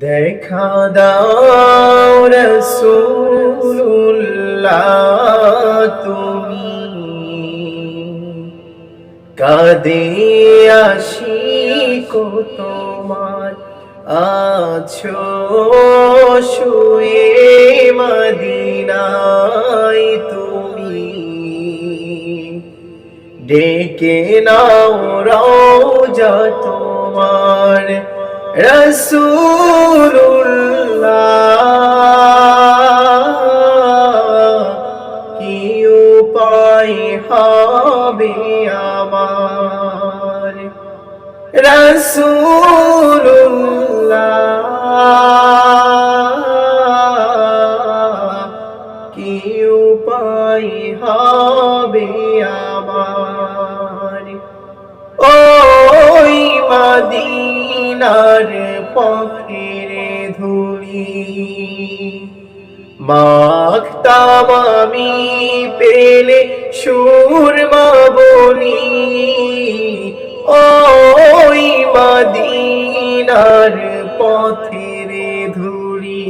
দেখা দাও রসুল্লাহ তুমি। কাদে আসি কো তোমার। আছো শুয়ে মদিনায় তুমি। ডেকে নাও রওজা তোমার। রসুল্লাহ কি উপায় হবে আমার? রসুল্লাহ কি উপায় হবে আমার? ওই মদিনার পথের ধুলি। মাখতাম আমি পেলে সুরমা বলি, ওই মদিনার পথের ধুলি।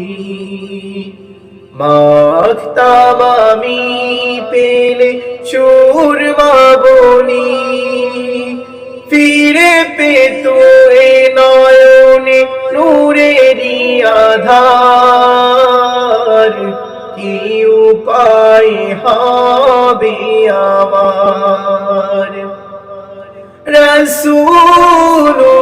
মাখতাম আমি পেলে সুরমা বলি ফিরে পেত এ নয়নে নূরেরই আধার। কি উপায় হবে আমার? রসুল্লাহ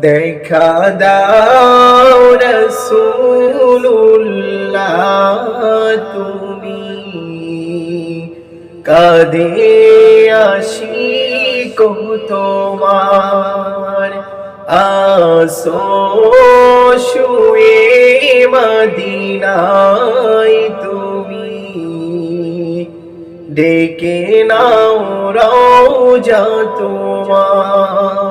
দেখা দাও রসুল্লাহ তুমি কাদে আসি তোমার আসো শুয়ে মদিনায় তুমি ডেকে নাও রওজা তোমার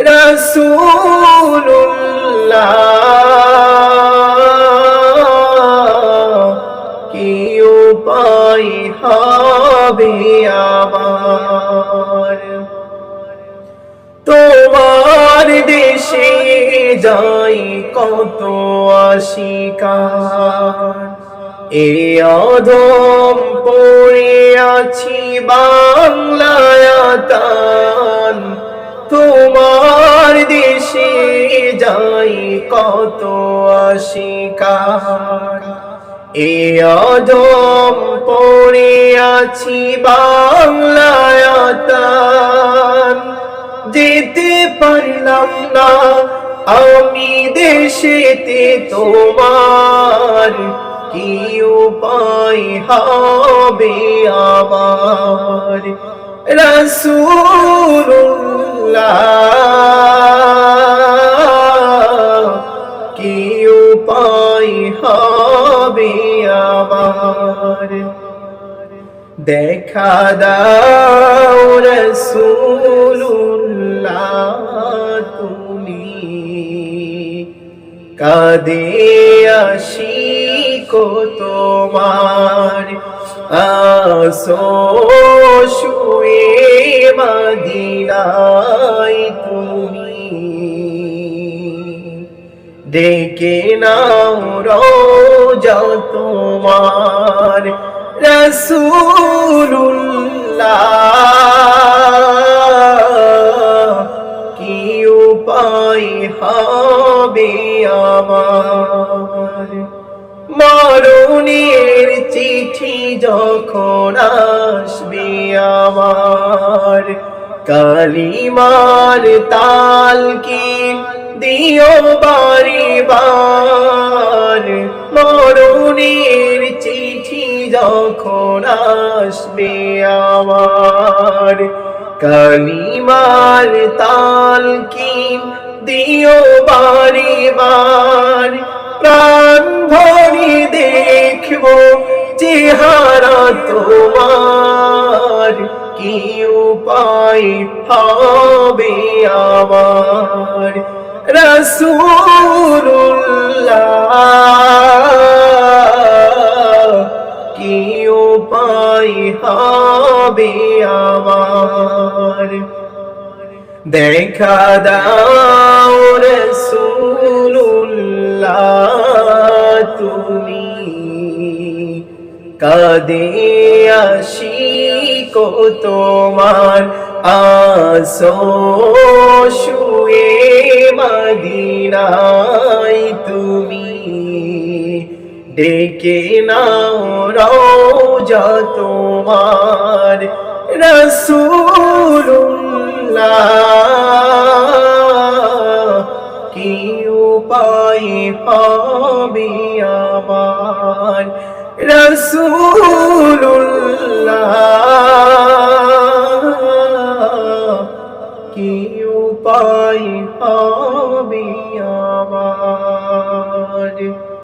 রসুল্লাহ কি উপায় হবে আমার? তোমার দেশে যাই কত আশিকার এ অধম পড়ে আছি বাংলায়াতান তোমার দেশে যাই কত আশিকার এ অধম পড়ে আছি বাংলায়াতান যেতে পারলাম না আমি দেশেতে তোমার। কি উপায় হবে আমার? রসুল্লাহ দেখা দাও রসুল্লাহ তুমি। কাদে আসি কো তোমার। আসো শুয়ে মদিনায় তুমি। ডেকে নাও রোজা তোমার। রসুল্লাহ কি উপায় হবে আমার? মরণের চিঠি যখন আসবে আমার, কালিমার তাল কি দিও বারে। যখন আসবে আমার? কালিমার তাল কি দিও বারে বার। প্রাণ ভরি দেখব চেহারা তোমার। কি উপায় হবে আমার? রসুল্লাহ উপায় হবে আমার। দেখা দাও রসুল্লাহ তুমি কাদে আসি কো তোমার আসো শুয়ে মদিনাই ডেকে নাও রওজা তোমার রসুল্লাহ কি উপায় পাবি আমার রসুল্লাহ